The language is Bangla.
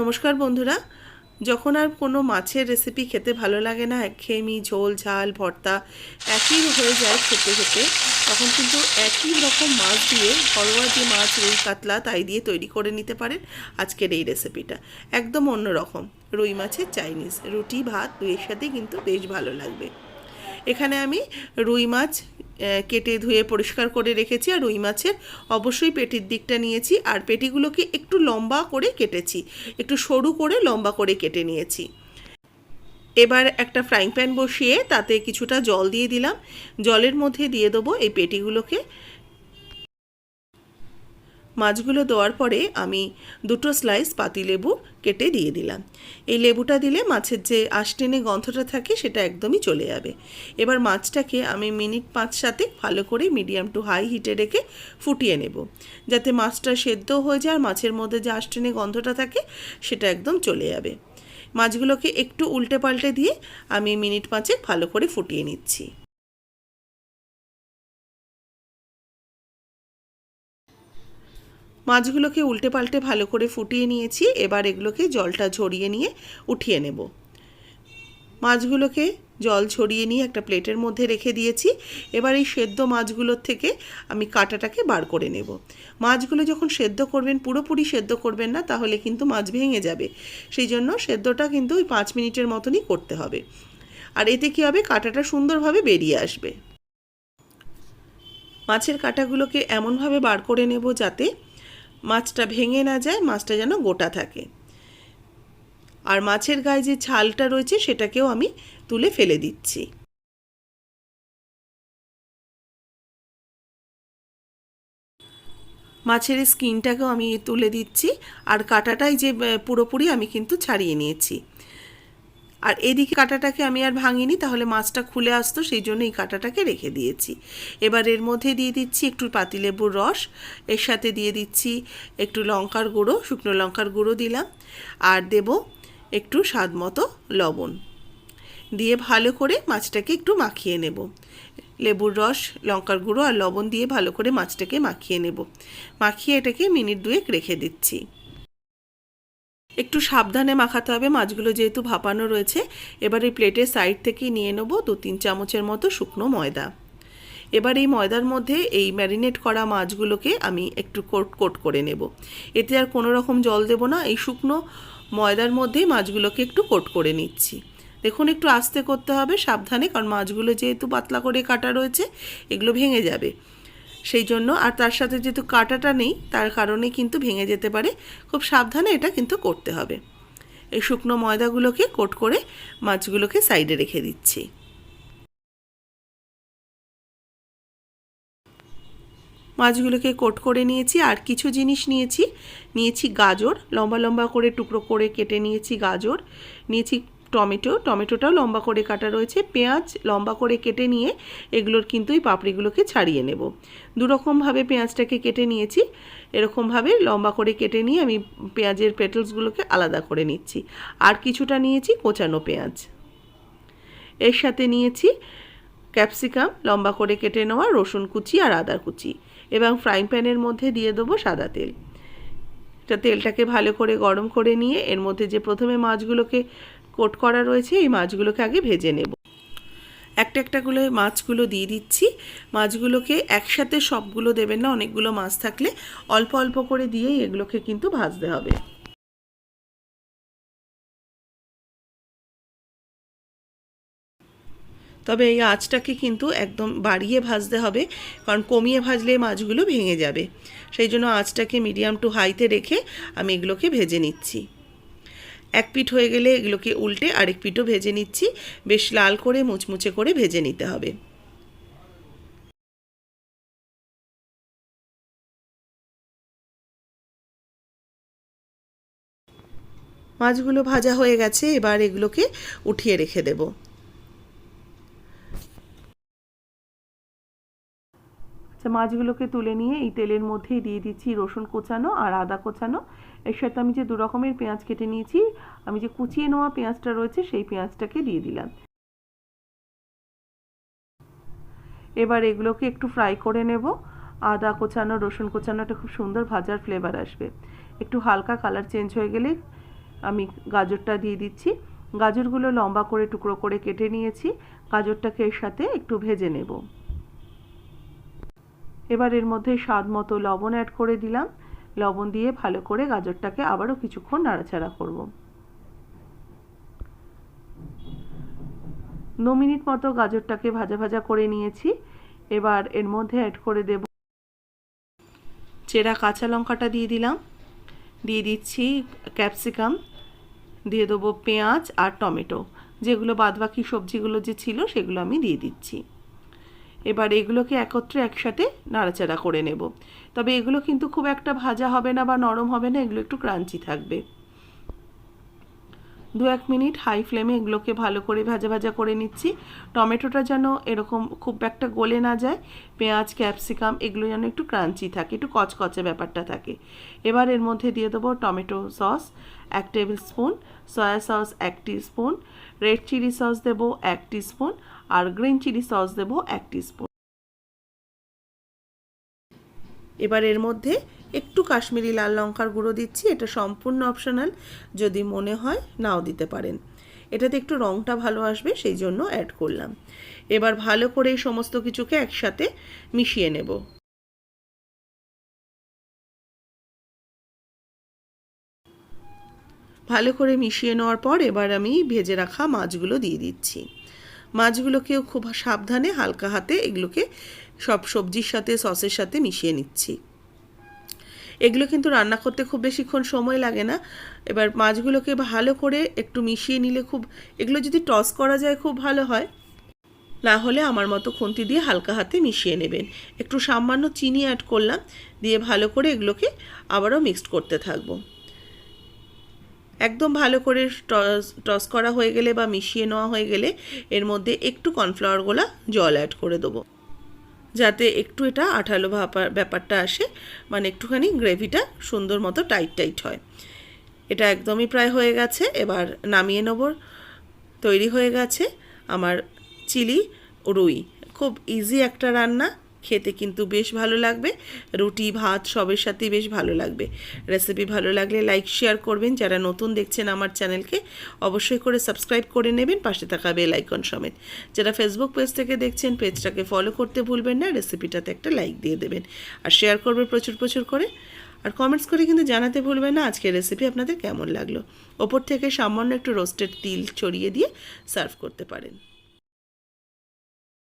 নমস্কার বন্ধুরা। যখন আর কোনো মাছের রেসিপি খেতে ভালো লাগে না, একঘেয়েমি, ঝোল, ঝাল, ভর্তা একই হয়ে যায় খেতে খেতে, তখন কিন্তু একই রকম মাছ দিয়ে ঘরোয়া যে মাছ রুই, কাতলা, তাই দিয়ে তৈরি করে নিতে পারেন আজকের এই রেসিপিটা একদম অন্য রকম রুই মাছের চাইনিজ। রুটি, ভাত দুইয়ের সাথে কিন্তু বেশ ভালো লাগবে। এখানে আমি রুই মাছ কেটে ধুয়ে পরিষ্কার করে রেখেছি আর রুই মাছের অবশ্যই পেটির দিকটা নিয়েছি আর পেটিগুলোকে একটু লম্বা করে কেটেছি, একটু সরু করে লম্বা করে কেটে নিয়েছি। এবার একটা ফ্রাইং প্যান বসিয়ে তাতে কিছুটা জল দিয়ে দিলাম। জলের মধ্যে দিয়ে দেবো এই পেটিগুলোকে। মাছগুলো দেওয়ার পরে আমি দুটো স্লাইস পাতিলেবু কেটে দিয়ে দিলাম। এই লেবুটা দিলে মাছের যে আষ্টেনে গন্ধটা থাকে সেটা একদমই চলে যাবে। এবার মাছটাকে আমি মিনিট পাঁচ সাথে ভালো করে মিডিয়াম টু হাই হিটে রেখে ফুটিয়ে নেব। যাতে মাছটা সেদ্ধ হয়ে যায় আর মাছের মধ্যে যে আষ্টেনে গন্ধটা থাকে সেটা একদম চলে যাবে। মাছগুলোকে একটু উল্টে পাল্টে দিয়ে আমি মিনিট পাঁচেক ভালো করে ফুটিয়ে নিচ্ছি। মাছগুলোকে উল্টে পাল্টে ভালো করে ফুটিয়ে নিয়েছি। এবার এগুলোকে জলটা ঝরিয়ে নিয়ে উঠিয়ে নেব। মাছগুলোকে জল ছড়িয়ে নিয়ে একটা প্লেটের মধ্যে রেখে দিয়েছি। এবার এই সেদ্ধ মাছগুলোর থেকে আমি কাঁটাটাকে বার করে নেব। মাছগুলো যখন সেদ্ধ করবেন, পুরোপুরি সেদ্ধ করবেন না, তাহলে কিন্তু মাছ ভেঙে যাবে। সেই জন্য সেদ্ধটা কিন্তু ওই পাঁচ মিনিটের মতনই করতে হবে। আর এতে কী হবে? কাঁটাটা সুন্দরভাবে বেরিয়ে আসবে। মাছের কাঁটাগুলোকে এমনভাবে বার করে নেব যাতে মাছটা ভেঙে না যায়, মাছটা যেন গোটা থাকে। আর মাছের গায়ে যে ছালটা রয়েছে, সেটাকেও আমি তুলে ফেলে দিচ্ছি। মাছের স্কিনটাকেও আমি তুলে দিচ্ছি। আর কাটাটাই যে পুরোপুরি আমি কিন্তু ছাড়িয়ে নিয়েছি। আর এদিকে কাঁটাটাকে আমি আর ভাঙিনি, তাহলে মাছটা খুলে আসতো, সেই জন্য এই কাঁটাটাকে রেখে দিয়েছি। এবার এর মধ্যে দিয়ে দিচ্ছি একটু পাতিলেবুর রস, এর সাথে দিয়ে দিচ্ছি একটু লঙ্কার গুঁড়ো, শুকনো লঙ্কার গুঁড়ো দিলাম, আর দেব একটু স্বাদ মতো লবণ। দিয়ে ভালো করে মাছটাকে একটু মাখিয়ে নেব। লেবুর রস, লঙ্কার গুঁড়ো আর লবণ দিয়ে ভালো করে মাছটাকে মাখিয়ে নেব। মাখিয়ে এটাকে মিনিট দুয়েক রেখে দিচ্ছি। একটু সাবধানে মাখাতে হবে, মাছগুলো যেহেতু ভাপানো রয়েছে। এবার এই প্লেটের সাইড থেকে নিয়ে নেব দু তিন চামচের মতো শুকনো ময়দা। এবার এই ময়দার মধ্যে এই ম্যারিনেট করা মাছগুলোকে আমি একটু কোট কোট করে নেব। এতে আর কোনো রকম জল দেব না, এই শুকনো ময়দার মধ্যেই মাছগুলোকে একটু কোট করে নিচ্ছি। দেখুন, একটু আস্তে করতে হবে সাবধানে, কারণ মাছগুলো যেহেতু পাতলা করে কাটা রয়েছে, এগুলো ভেঙে যাবে। সেই জন্য আর তার সাথে যেহেতু কাটাটা নেই, তার কারণে কিন্তু ভেঙে যেতে পারে। খুব সাবধানে এটা কিন্তু করতে হবে। এই শুকনো ময়দাগুলোকে কোট করে মাছগুলোকে সাইডে রেখে দিচ্ছি। মাছগুলোকে কোট করে নিয়েছি, আর কিছু জিনিস নিয়েছি। নিয়েছি গাজর, লম্বা লম্বা করে টুকরো করে কেটে নিয়েছি গাজর। নিয়েছি টমেটো, টমেটোটাও লম্বা করে কাটা রয়েছে, পেঁয়াজ লম্বা করে কেটে নিয়ে এগুলোর কিন্তু এই পাপড়িগুলোকে ছাড়িয়ে নেব। দুরকমভাবে পেঁয়াজটাকে কেটে নিয়েছি, এরকমভাবে লম্বা করে কেটে নিয়ে আমি পেঁয়াজের পেটলসগুলোকে আলাদা করে নিচ্ছি। আর কিছুটা নিয়েছি কোচানো পেঁয়াজ। এর সাথে নিয়েছি ক্যাপসিকাম, লম্বা করে কেটে নেওয়া রসুন কুচি আর আদা কুচি এবং ফ্রাইং প্যানের মধ্যে দিয়ে দেবো সাদা তেল। তেলটাকে ভালো করে গরম করে নিয়ে এর মধ্যে যে প্রথমে মাছগুলোকে কোট করা রয়েছে, এই মাছগুলোকে আগে ভেজে নেব। একটা একটা করে মাছগুলো দিয়ে দিচ্ছি। মাছগুলোকে একসাথে সবগুলো দেবেন না, অনেকগুলো মাছ থাকলে অল্প অল্প করে দিয়েই এগুলোকে কিন্তু ভাজতে হবে। তবে এই আঁচটাকে কিন্তু একদম বাড়িয়ে ভাজতে হবে, কারণ কমিয়ে ভাজলে মাছগুলো ভেঙে যাবে। সেই জন্য আঁচটাকে মিডিয়াম টু হাইতে রেখে আমি এগুলোকে ভেজে নিচ্ছি। এক পিঠ হয়ে গেলে এগুলোকে উল্টে আরেক পিঠও ভেজে নিচ্ছি। বেশ লাল করে, মুচমুচে করে ভেজে নিতে হবে। মাছগুলো ভাজা হয়ে গেছে, এবার এগুলোকে উঠিয়ে রেখে দেবো। আচ্ছা মাছগুলোকে তুলে নিয়ে এই তেলের মধ্যেই দিয়ে দিচ্ছি রসুন কোচানো আর আদা কোচানো। এর সাথে আমি যে দু রকমের পেঁয়াজ কেটে নিয়েছি, আমি যে কুচিয়ে নেওয়া পেঁয়াজটা রয়েছে সেই পেঁয়াজটাকে দিয়ে দিলাম। এবার এগুলোকে একটু ফ্রাই করে নেব। আদা কোচানো, রসুন কোচানোটা খুব সুন্দর ভাজার ফ্লেভার আসবে। একটু হালকা কালার চেঞ্জ হয়ে গেলে আমি গাজরটা দিয়ে দিচ্ছি। গাজরগুলো লম্বা করে টুকরো করে কেটে নিয়েছি। গাজরটাকে এর সাথে একটু ভেজে নেব। এবার এর মধ্যে স্বাদ মতো লবণ অ্যাড করে দিলাম। লবণ দিয়ে ভালো করে গাজরটাকে আবারও কিছুক্ষণ নাড়াচাড়া করব। ন মিনিট মতো গাজরটাকে ভাজা ভাজা করে নিয়েছি। এবার এর মধ্যে অ্যাড করে দেব চেরা কাঁচা লঙ্কাটা দিয়ে দিলাম। দিয়ে দিচ্ছি ক্যাপসিকাম দিয়ে দেবো পেঁয়াজ আর টমেটো। যেগুলো বাদবাকি সবজিগুলো যে ছিল সেগুলো আমি দিয়ে দিচ্ছি। এবার এগুলোকে একত্রে একসাথে নাড়াচাড়া করে নেব। তবে এগুলো কিন্তু খুব একটা ভাজা হবে না বা নরম হবে না, এগুলো একটু ক্রাঞ্চি থাকবে। দু এক মিনিট হাই ফ্লেমে এগুলোকে ভালো করে ভাজা ভাজা করে নিচ্ছি। টমেটোটা যেন এরকম খুব একটা গলে না যায়, পেঁয়াজ, ক্যাপসিকাম এগুলো যেন একটু ক্রাঞ্চি থাকে, একটু কচকচে ব্যাপারটা থাকে। এবার এর মধ্যে দিয়ে দেবো টমেটো সস, এক টেবিল স্পুন, সয়া সস এক স্পুন, রেড চিলি সস দেবো এক স্পুন আর গ্রিন চিলি সস দেবো এক স্পুন এবার এর মধ্যে একটু কাশ্মীরি লাল লঙ্কার গুঁড়ো দিচ্ছি, এটা সম্পূর্ণ অপশনাল, যদি মনে হয় নাও দিতে পারেন। এটাতে একটু রঙটা ভালো আসবে, সেই জন্য অ্যাড করলাম। এবার ভালো করে এই সমস্ত কিছুকে একসাথে মিশিয়ে নেব। ভালো করে মিশিয়ে নেওয়ার পর এবার আমি ভেজে রাখা মাছগুলো দিয়ে দিচ্ছি। মাছগুলোকেও খুব সাবধানে হালকা হাতে এগুলোকে সব সবজির সাথে, সসের সাথে মিশিয়ে নিচ্ছি। এগুলো কিন্তু রান্না করতে খুব বেশিক্ষণ সময় লাগে না। এবার মাছগুলোকে ভালো করে একটু মিশিয়ে নিলে খুব, এগুলো যদি টস করা যায় খুব ভালো হয়। না হলে আমার মতো খুন্তি দিয়ে হালকা হাতে মিশিয়ে নেবেন। একটু সামান্য চিনি অ্যাড করলাম, দিয়ে ভালো করে এগুলোকে আবারও মিক্সড করতে থাকব। একদম ভালো করে টস করা হয়ে গেলে বা মিশিয়ে নেওয়া হয়ে গেলে এর মধ্যে একটু কর্নফ্লাওয়ার গোলা জল অ্যাড করে দেবো। যাতে একটু এটা আঠালো ব্যাপারটা আসে মানে একটুখানি গ্রেভিটা সুন্দর মতো টাইট টাইট হয়। এটা একদমই প্রায় হয়ে গেছে, এবার নামিয়ে নেব। তৈরি হয়ে গেছে আমার চিলি রুই। খুব ইজি একটা রান্না। খেতে কিন্তু বেশ ভালো লাগবে। রুটি, ভাত সবের সাথেই বেশ ভালো লাগবে। রেসিপি ভালো লাগলে লাইক শেয়ার করবেন। যারা নতুন দেখছেন আমার চ্যানেলকে, অবশ্যই করে সাবস্ক্রাইব করে নেবেন। পাশে থাকা বেল আইকন সমেত। যারা ফেসবুক পেজ থেকে দেখছেন পেজটাকে ফলো করতে ভুলবেন না। রেসিপিটাতে একটা লাইক দিয়ে দেবেন। আর শেয়ার করবেন প্রচুর প্রচুর করে। আর কমেন্টস করে কিন্তু জানাতে ভুলবেন না আজকের রেসিপি আপনাদের কেমন লাগল। ওপর থেকে সামান্য একটু রোস্টেড তিল ছড়িয়ে দিয়ে সার্ভ করতে পারেন।